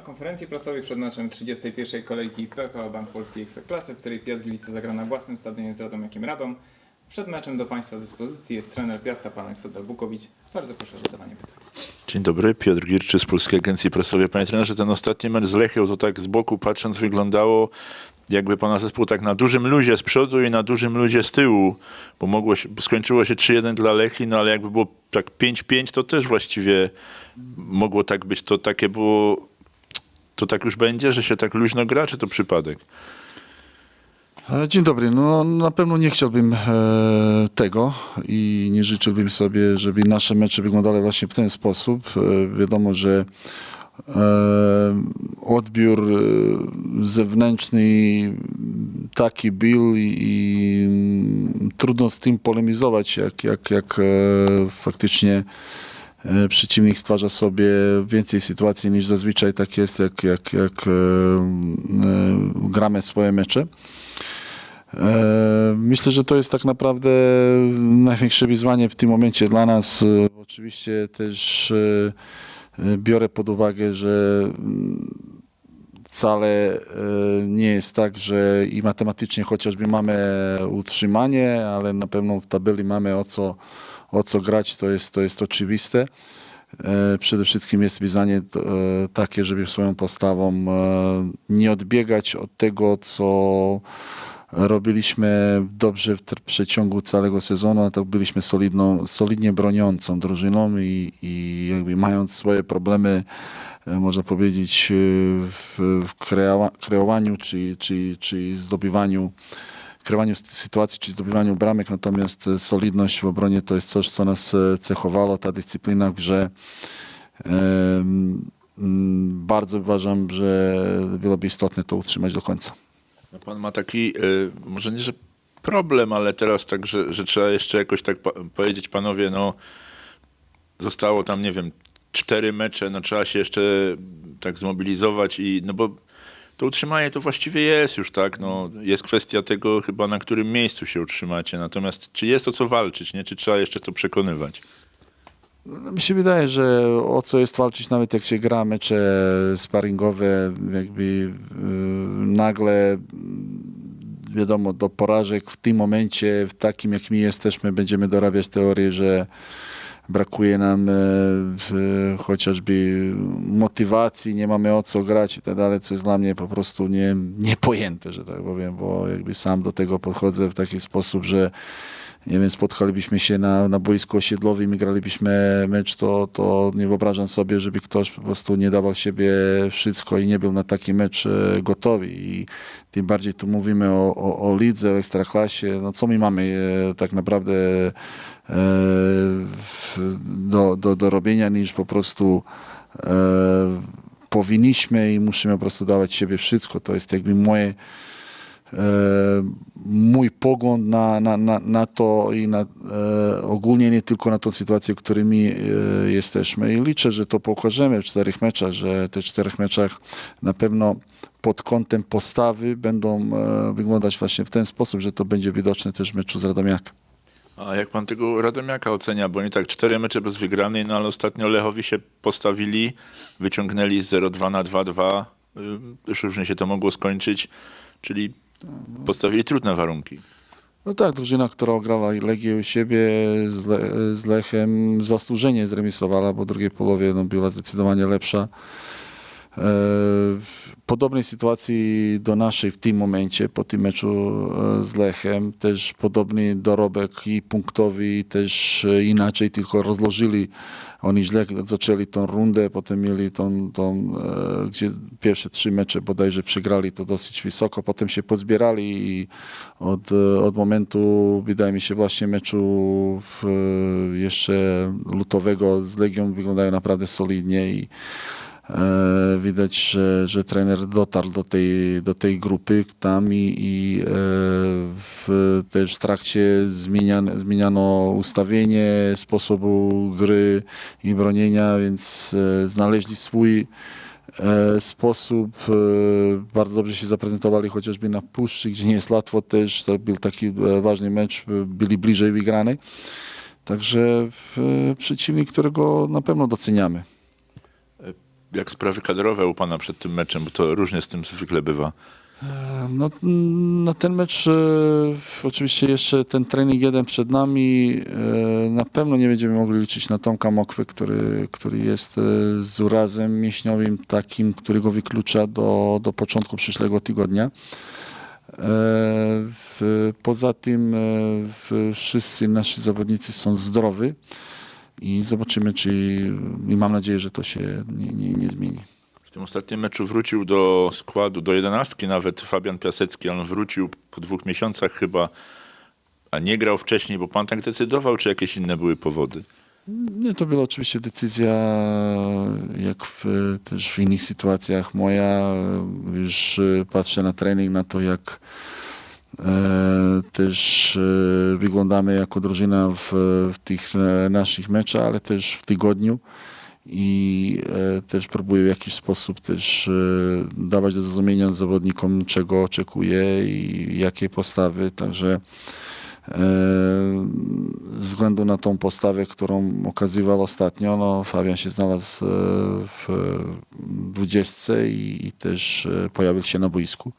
na konferencji prasowej przed meczem 31. kolejki PKO Bank Polskiej Ekstraklasy, w której Piast Gliwice zagra na własnym stadionie z Radomiakiem Radom. Przed meczem do Państwa dyspozycji jest trener Piasta, pan Aleksandr Bukowicz. Bardzo proszę o zadawanie pytań. Dzień dobry, Piotr Girczy z Polskiej Agencji Prasowej. Panie trenerze, ten ostatni mecz z Lechią to tak z boku patrząc wyglądało jakby pana zespół tak na dużym luzie z przodu i na dużym luzie z tyłu, bo mogło się, skończyło się 3-1 dla Lechi, no ale jakby było tak 5-5, to też właściwie mogło tak być. To takie było, to tak już będzie, że się tak luźno gra, czy to przypadek? E, Dzień dobry. No, na pewno nie chciałbym e, tego i nie życzyłbym sobie, żeby nasze mecze wyglądały właśnie w ten sposób. E, wiadomo, że e, odbiór e, zewnętrzny taki był i, i mm, trudno z tym polemizować, jak, jak, jak e, faktycznie przeciwnik stwarza sobie więcej sytuacji niż zazwyczaj tak jest, jak, jak, jak e, e, gramy swoje mecze. E, Myślę, że to jest tak naprawdę największe wyzwanie w tym momencie dla nas. E, Oczywiście też e, e, biorę pod uwagę, że mm, wcale e, nie jest tak, że i matematycznie chociażby mamy utrzymanie, ale na pewno w tabeli mamy o co, o co grać, to jest, to jest oczywiste. E, Przede wszystkim jest wyzwanie e, takie, żeby swoją postawą e, nie odbiegać od tego, co robiliśmy dobrze w przeciągu całego sezonu, a tak byliśmy solidną, solidnie broniącą drużyną i, i jakby mając swoje problemy, można powiedzieć, w, w kreowa- kreowaniu czy, czy, czy zdobywaniu kreowaniu sy- sytuacji czy zdobywaniu bramek, natomiast e, solidność w obronie to jest coś, co nas e, cechowało, ta dyscyplina mm, Bardzo uważam, że byłoby istotne to utrzymać do końca. No pan ma taki, y, może nie, że problem, ale teraz tak, że, że trzeba jeszcze jakoś tak powiedzieć, panowie, no zostało tam, nie wiem, cztery mecze, no trzeba się jeszcze tak zmobilizować i, no bo to utrzymanie to właściwie jest już, tak, no jest kwestia tego chyba, na którym miejscu się utrzymacie, natomiast czy jest o co walczyć, nie, czy trzeba jeszcze to przekonywać? No, Mi się wydaje, że o co jest walczyć, nawet jak się gra mecze sparingowe, jakby yy, nagle wiadomo, do porażek w tym momencie, w takim jakim jesteśmy, będziemy dorabiać teorię, że brakuje nam e, w, chociażby motywacji, nie mamy o co grać i tak dalej, co jest dla mnie po prostu nie, niepojęte, że tak powiem, bo jakby sam do tego podchodzę w taki sposób, że nie wiem, spotkalibyśmy się na, na boisku osiedlowym i gralibyśmy mecz, to, to nie wyobrażam sobie, żeby ktoś po prostu nie dawał siebie wszystko i nie był na taki mecz e, gotowy. I tym bardziej tu mówimy o, o, o lidze, o ekstraklasie. No co my mamy e, tak naprawdę e, do, do, do robienia niż po prostu powinniśmy i musimy po prostu dawać siebie wszystko. To jest jakby moje mój pogląd na, na, na, na to i na, e, ogólnie nie tylko na tą sytuację, w której my e, jesteśmy. I liczę, że to pokażemy w czterech meczach, że tych czterech meczach na pewno pod kątem postawy będą e, wyglądać właśnie w ten sposób, że to będzie widoczne też w meczu z Radomiakiem. A jak pan tego Radomiaka ocenia? Bo oni tak cztery mecze bez wygranej, no ale ostatnio Lechowi się postawili, wyciągnęli z 0-2 na 2-2. y, Już różnie się to mogło skończyć, czyli postawili trudne warunki. No tak, drużyna, która grała Legię u siebie z, Le, z Lechem zasłużenie zremisowała, bo w drugiej połowie no, była zdecydowanie lepsza. W podobnej sytuacji do naszej w tym momencie, po tym meczu e, z Lechem, też podobny dorobek i punktowy, i też e, inaczej, tylko rozłożyli. Oni źle zaczęli tą rundę, potem mieli tą, tą e, gdzie pierwsze trzy mecze bodajże przegrali to dosyć wysoko, potem się pozbierali i od, od momentu, wydaje mi się, właśnie meczu w, jeszcze lutowego z Legią wyglądają naprawdę solidnie i widać, że, że trener dotarł do tej, do tej grupy tam i, i e, w, też w trakcie zmienian, zmieniano ustawienie sposobu gry i bronienia, więc e, znaleźli swój e, sposób. E, bardzo dobrze się zaprezentowali chociażby na Puszczy, gdzie nie jest łatwo też. To był taki e, ważny mecz, e, byli bliżej wygranej. Także e, przeciwnik, którego na pewno doceniamy. Jak sprawy kadrowe u pana przed tym meczem, bo to różnie z tym zwykle bywa. No, na ten mecz e, oczywiście jeszcze ten trening jeden przed nami. E, na pewno nie będziemy mogli liczyć na Tomka Mokwę, który, który jest e, z urazem mięśniowym takim, który go wyklucza do, do początku przyszłego tygodnia. Poza tym wszyscy nasi zawodnicy są zdrowi i zobaczymy, czy i mam nadzieję, że to się nie, nie, nie zmieni. W tym ostatnim meczu wrócił do składu, do jedenastki nawet Fabian Piasecki, on wrócił po dwóch miesiącach chyba, a nie grał wcześniej, bo pan tak decydował, czy jakieś inne były powody? Nie, to była oczywiście decyzja, jak w, też w innych sytuacjach moja. Już patrzę na trening, na to, jak też e, wyglądamy jako drużyna w, w tych e, naszych meczach, ale też w tygodniu. I e, też próbuję w jakiś sposób też e, dawać do zrozumienia zawodnikom, czego oczekuję i jakie postawy. Także E, ze względu na tą postawę, którą okazywał ostatnio, no, Fabian się znalazł e, w dwudziestce i, i też e, pojawił się na boisku.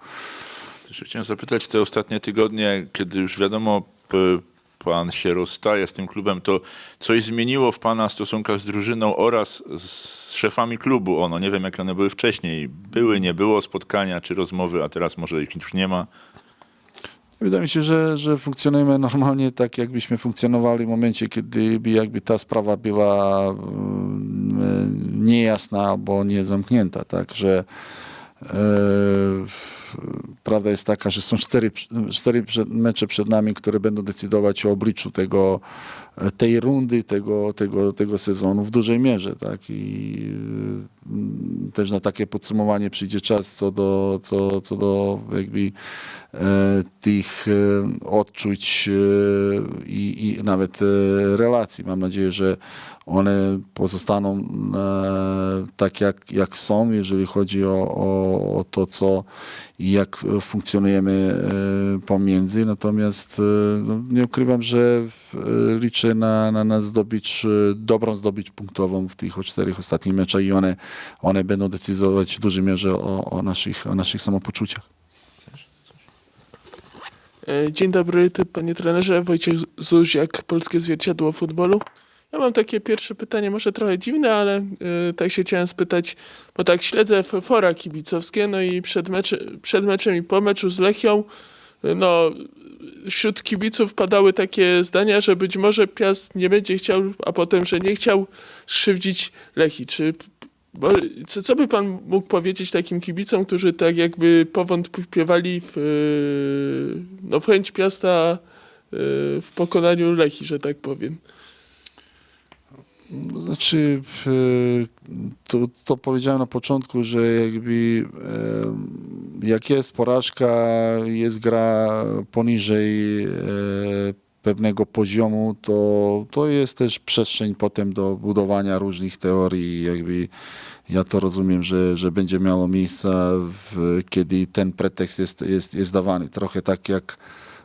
Chciałem zapytać, te ostatnie tygodnie, kiedy już wiadomo, pan się rozstaje z tym klubem, to coś zmieniło w pana stosunkach z drużyną oraz z szefami klubu? Ono, nie wiem, jak one były wcześniej. Były, nie było spotkania czy rozmowy, a teraz może ich już nie ma. Wydaje mi się, że, że funkcjonujemy normalnie tak, jakbyśmy funkcjonowali w momencie, kiedy by jakby ta sprawa była mm, niejasna albo nie zamknięta, tak, że e, prawda jest taka, że są cztery, cztery mecze przed nami, które będą decydować o obliczu tego, tej rundy, tego, tego, tego sezonu w dużej mierze, tak, i mm, też na takie podsumowanie przyjdzie czas co do, co, co do jakby e, tych e, odczuć e, i, i nawet e, relacji. Mam nadzieję, że one pozostaną e, tak, jak, jak są, jeżeli chodzi o, o, o to, co i jak funkcjonujemy e, pomiędzy. Natomiast e, no, nie ukrywam, że e, liczę na, na, na zdobycz, e, dobrą zdobycz punktową w tych czterech ostatnich meczach i one, one będą decydować w dużej mierze o, o, naszych, o naszych samopoczuciach. E, Dzień dobry, panie trenerze. Wojciech Zuziak, Polskie Zwierciadło Futbolu. Ja mam takie pierwsze pytanie, może trochę dziwne, ale e, tak się chciałem spytać, bo tak śledzę fora kibicowskie, no i przed, meczy, przed meczem i po meczu z Lechią, e, no wśród kibiców padały takie zdania, że być może Piast nie będzie chciał, a potem, że nie chciał skrzywdzić Lechi. Czy bo, co, co by pan mógł powiedzieć takim kibicom, którzy tak jakby powątpiewali w, e, no, w chęć Piasta w pokonaniu Lechi, że tak powiem? Znaczy, w- to co powiedziałem na początku, że jakby e, jak jest porażka, jest gra poniżej e, pewnego poziomu, to, to jest też przestrzeń potem do budowania różnych teorii. Jakby ja to rozumiem, że, że będzie miało miejsce, w, kiedy ten pretekst jest, jest, jest dawany. Trochę tak jak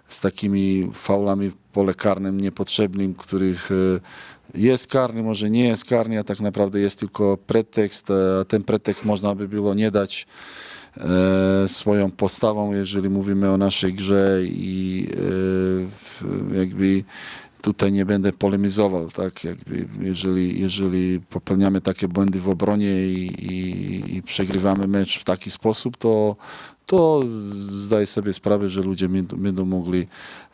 z takimi faulami w pole karnym niepotrzebnym, których e, jest karny, może nie jest karny, a tak naprawdę jest tylko pretekst. a Ten pretekst można by było nie dać e, swoją postawą, jeżeli mówimy o naszej grze i e, jakby tutaj nie będę polemizował, tak, jakby jeżeli, jeżeli popełniamy takie błędy w obronie i, i, i przegrywamy mecz w taki sposób, to, to zdaję sobie sprawę, że ludzie będą, mogli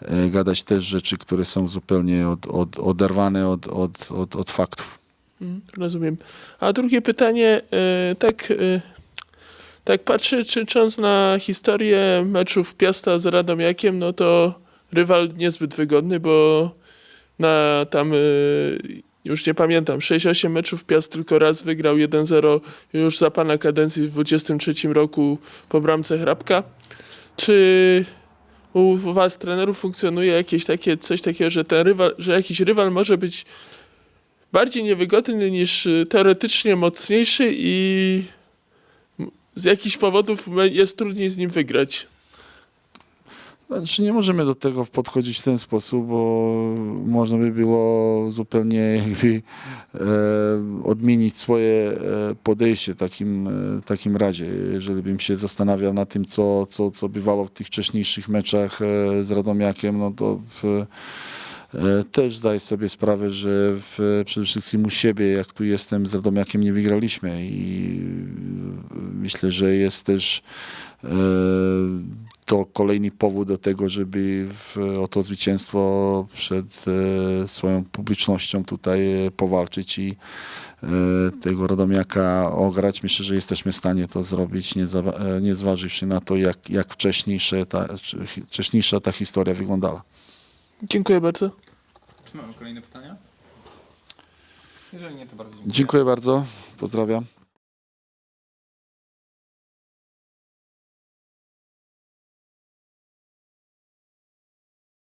e, gadać też rzeczy, które są zupełnie od, od, oderwane od, od, od, od faktów. Mm, Rozumiem. A drugie pytanie, e, tak, e, tak patrzę, czycząc na historię meczów Piasta z Radomiakiem, no to rywal niezbyt wygodny, bo na tam, e, już nie pamiętam, 6-8 meczów Piast tylko raz wygrał 1-0 już za pana kadencji w 23 roku po bramce Hrabka. Czy u was trenerów funkcjonuje jakieś takie, coś takiego, że ten rywal, że jakiś rywal może być bardziej niewygodny niż y, teoretycznie mocniejszy i z jakichś powodów jest trudniej z nim wygrać. Znaczy nie możemy do tego podchodzić w ten sposób, bo można by było zupełnie jakby e, odmienić swoje e, podejście w takim, e, takim razie. Jeżeli bym się zastanawiał nad tym, co, co, co bywało w tych wcześniejszych meczach e, z Radomiakiem, no to w, też zdaję sobie sprawę, że w, przede wszystkim u siebie, jak tu jestem z Radomiakiem, nie wygraliśmy i myślę, że jest też to kolejny powód do tego, żeby w, o to zwycięstwo przed e, swoją publicznością tutaj e, powalczyć i e, tego Radomiaka ograć. Myślę, że jesteśmy w stanie to zrobić, nie, za, e, nie zważywszy na to, jak, jak wcześniejsze ta, wcześniejsza ta historia wyglądała. Dziękuję bardzo. Czy mamy kolejne pytania? Jeżeli nie, to bardzo dziękuję. Dziękuję bardzo, pozdrawiam.